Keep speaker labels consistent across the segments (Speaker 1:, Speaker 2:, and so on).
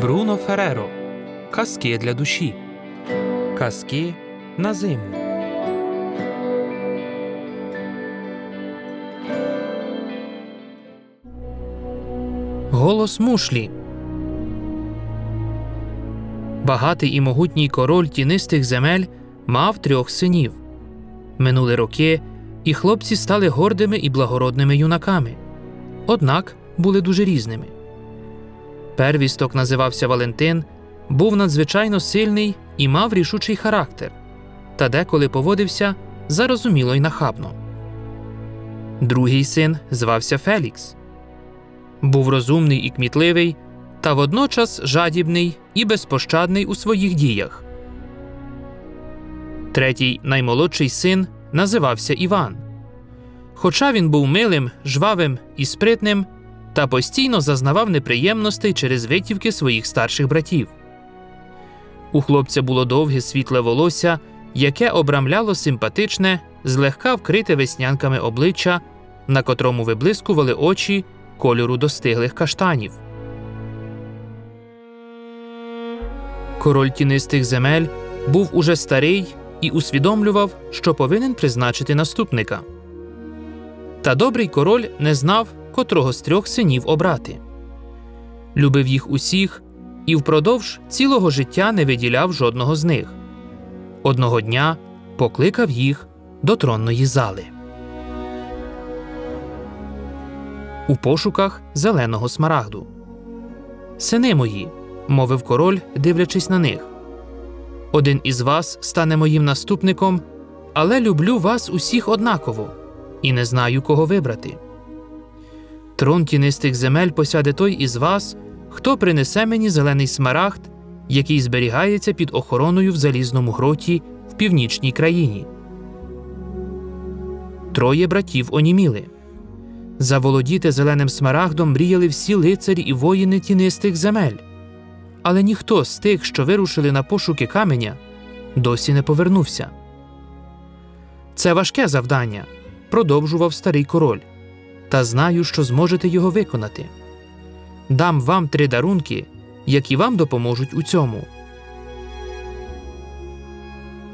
Speaker 1: Бруно Фереро. Казки для душі. Казки на зиму. Голос мушлі. Багатий і могутній король тінистих земель мав трьох синів. Минули роки, і хлопці стали гордими і благородними юнаками. Однак були дуже різними. Первісток називався Валентин, був надзвичайно сильний і мав рішучий характер, та деколи поводився зарозуміло й нахабно. Другий син звався Фелікс. Був розумний і кмітливий, та водночас жадібний і безпощадний у своїх діях. Третій наймолодший син називався Іван. Хоча він був милим, жвавим і спритним, та постійно зазнавав неприємностей через витівки своїх старших братів. У хлопця було довге світле волосся, яке обрамляло симпатичне, злегка вкрите веснянками обличчя, на котрому виблискували очі кольору достиглих каштанів. Король тінистих земель був уже старий і усвідомлював, що повинен призначити наступника. Та добрий король не знав, котрого з трьох синів обрати. Любив їх усіх і впродовж цілого життя не виділяв жодного з них. Одного дня покликав їх до тронної зали. У пошуках зеленого смарагду. Сини мої, мовив король, дивлячись на них. Один із вас стане моїм наступником, але люблю вас усіх однаково і не знаю, кого вибрати. Трон тінистих земель посяде той із вас, хто принесе мені зелений смарагд, який зберігається під охороною в залізному гроті в північній країні. Троє братів оніміли. Заволодіти зеленим смарагдом мріяли всі лицарі і воїни тінистих земель. Але ніхто з тих, що вирушили на пошуки каменя, досі не повернувся. Це важке завдання, продовжував старий король, та знаю, що зможете його виконати. Дам вам три дарунки, які вам допоможуть у цьому.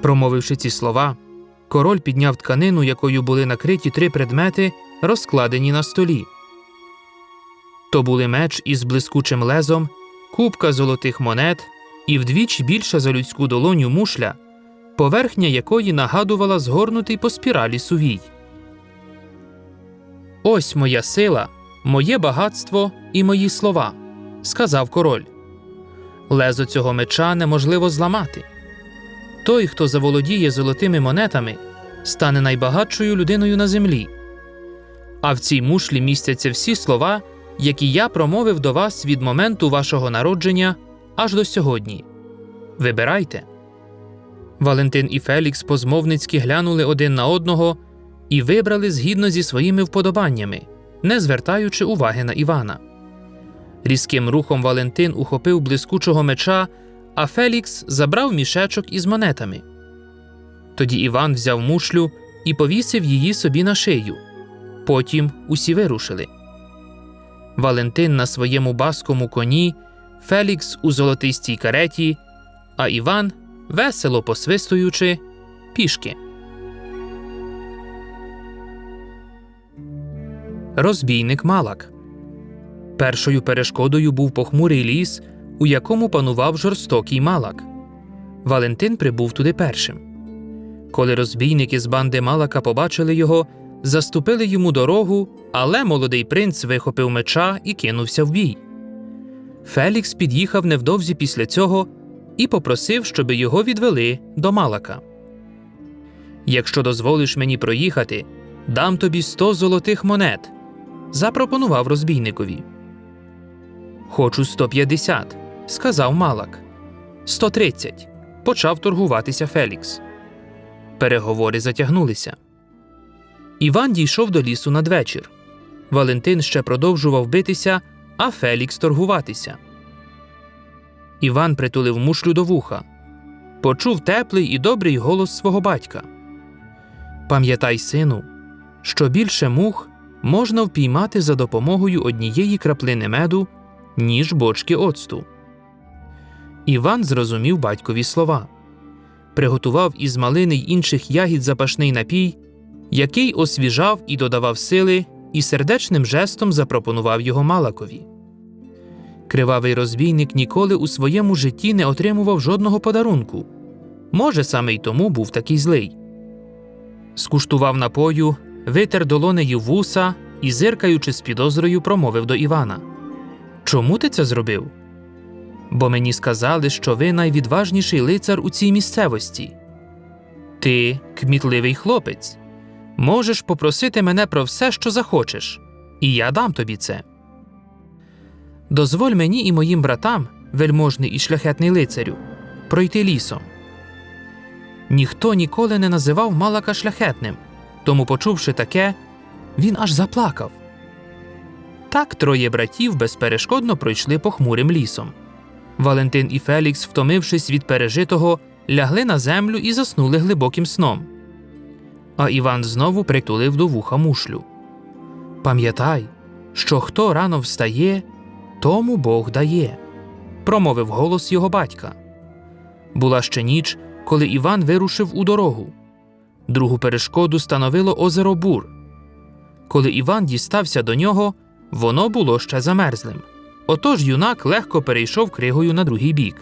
Speaker 1: Промовивши ці слова, король підняв тканину, якою були накриті три предмети, розкладені на столі. То були меч із блискучим лезом, купка золотих монет і вдвічі більша за людську долоню мушля, поверхня якої нагадувала згорнутий по спіралі сувій. Ось моя сила, моє багатство і мої слова, сказав король. Лезо цього меча неможливо зламати. Той, хто заволодіє золотими монетами, стане найбагатшою людиною на землі. А в цій мушлі містяться всі слова, які я промовив до вас від моменту вашого народження аж до сьогодні. Вибирайте. Валентин і Фелікс позмовницьки глянули один на одного і вибрали згідно зі своїми вподобаннями, не звертаючи уваги на Івана. Різким рухом Валентин ухопив блискучого меча, а Фелікс забрав мішечок із монетами. Тоді Іван взяв мушлю і повісив її собі на шию. Потім усі вирушили. Валентин на своєму баскому коні, Фелікс у золотистій кареті, а Іван, весело посвистуючи, пішки. Розбійник Малак. Першою перешкодою був похмурий ліс, у якому панував жорстокий Малак. Валентин прибув туди першим. Коли розбійники з банди Малака побачили його, заступили йому дорогу, але молодий принц вихопив меча і кинувся в бій. Фелікс під'їхав невдовзі після цього і попросив, щоби його відвели до Малака. Якщо дозволиш мені проїхати, дам тобі сто золотих монет, запропонував розбійникові. Хочу сто п'ятдесят, сказав Малак. Сто тридцять. Почав торгуватися Фелікс. Переговори затягнулися. Іван дійшов до лісу надвечір. Валентин ще продовжував битися, а Фелікс торгуватися. Іван притулив мушлю до вуха. Почув теплий і добрий голос свого батька. Пам'ятай, сину, що більше мух можна впіймати за допомогою однієї краплини меду, ніж бочки оцту. Іван зрозумів батькові слова, приготував із малини й інших ягід запашний напій, який освіжав і додавав сили, і сердечним жестом запропонував його Малакові. Кривавий розбійник ніколи у своєму житті не отримував жодного подарунку. Може, саме й тому був такий злий. Скуштував напою, витер долонею вуса і, зиркаючи з підозрою, промовив до Івана: Чому ти це зробив? Бо мені сказали, що ви найвідважніший лицар у цій місцевості. Ти кмітливий хлопець. Можеш попросити мене про все, що захочеш, і я дам тобі це. Дозволь мені і моїм братам, вельможний і шляхетний лицарю, пройти лісом. Ніхто ніколи не називав Малака шляхетним, тому, почувши таке, він аж заплакав. Так троє братів безперешкодно пройшли похмурим лісом. Валентин і Фелікс, втомившись від пережитого, лягли на землю і заснули глибоким сном. А Іван знову притулив до вуха мушлю. Пам'ятай, що хто рано встає, тому Бог дає, промовив голос його батька. Була ще ніч, коли Іван вирушив у дорогу. Другу перешкоду становило озеро Бур. Коли Іван дістався до нього, воно було ще замерзлим. Отож юнак легко перейшов кригою на другий бік.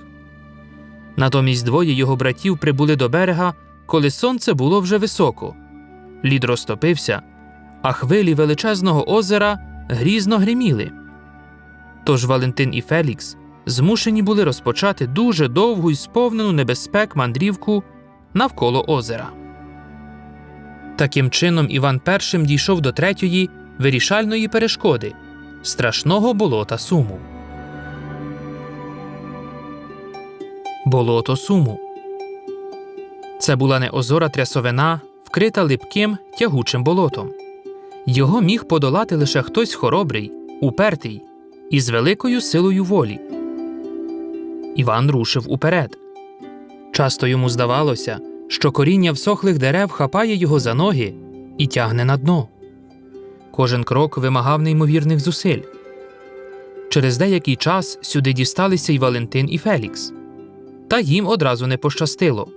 Speaker 1: Натомість двоє його братів прибули до берега, коли сонце було вже високо. Лід розтопився, а хвилі величезного озера грізно гриміли. Тож Валентин і Фелікс змушені були розпочати дуже довгу і сповнену небезпек мандрівку навколо озера. Таким чином Іван першим дійшов до третьої вирішальної перешкоди страшного болота Суму. Болото Суму. Це була не озора трясовина, вкрита липким тягучим болотом. Його міг подолати лише хтось хоробрий, упертий і з великою силою волі. Іван рушив уперед. Часто йому здавалося, що коріння всохлих дерев хапає його за ноги і тягне на дно. Кожен крок вимагав неймовірних зусиль. Через деякий час сюди дісталися й Валентин і Фелікс. Та їм одразу не пощастило.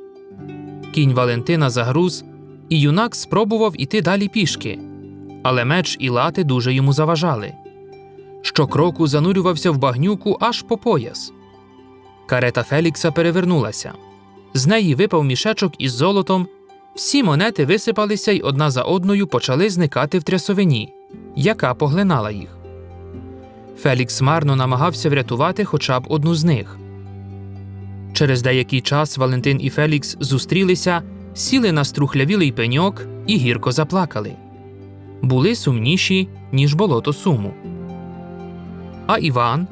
Speaker 1: Кінь Валентина загруз, і юнак спробував іти далі пішки, але меч і лати дуже йому заважали. Щокроку занурювався в багнюку аж по пояс. Карета Фелікса перевернулася. З неї випав мішечок із золотом, всі монети висипалися й одна за одною почали зникати в трясовині, яка поглинала їх. Фелікс марно намагався врятувати хоча б одну з них. Через деякий час Валентин і Фелікс зустрілися, сіли на струхлявілий пеньок і гірко заплакали. Були сумніші, ніж болото суму. А Іван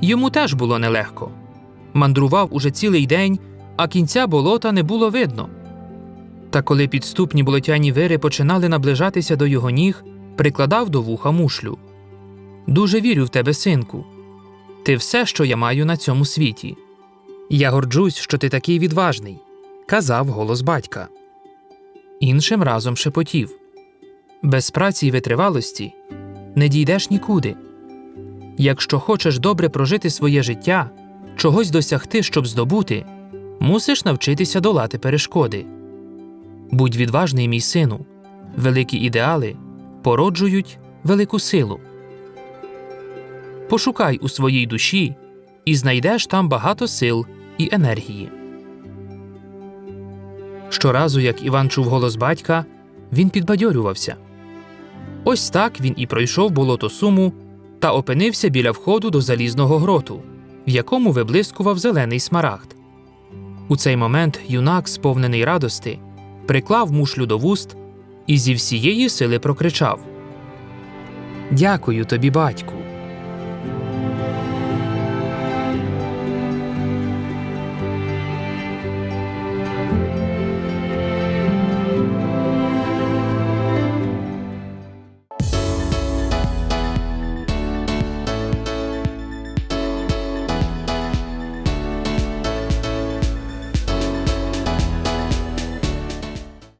Speaker 1: йому теж було нелегко. Мандрував уже цілий день, а кінця болота не було видно. Та коли підступні болотяні вири починали наближатися до його ніг, прикладав до вуха мушлю. Дуже вірю в тебе, синку. Ти все, що я маю на цьому світі. Я горджусь, що ти такий відважний, казав голос батька. Іншим разом шепотів без праці й витривалості не дійдеш нікуди. Якщо хочеш добре прожити своє життя, чогось досягти, щоб здобути, мусиш навчитися долати перешкоди. Будь відважний, мій сину, великі ідеали породжують велику силу. Пошукай у своїй душі і знайдеш там багато сил і енергії. Щоразу, як Іван чув голос батька, він підбадьорювався. Ось так він і пройшов болото суму та опинився біля входу до залізного гроту, в якому виблискував зелений смарагд. У цей момент юнак, сповнений радости, приклав мушлю до вуст і зі всієї сили прокричав Дякую тобі, батьку.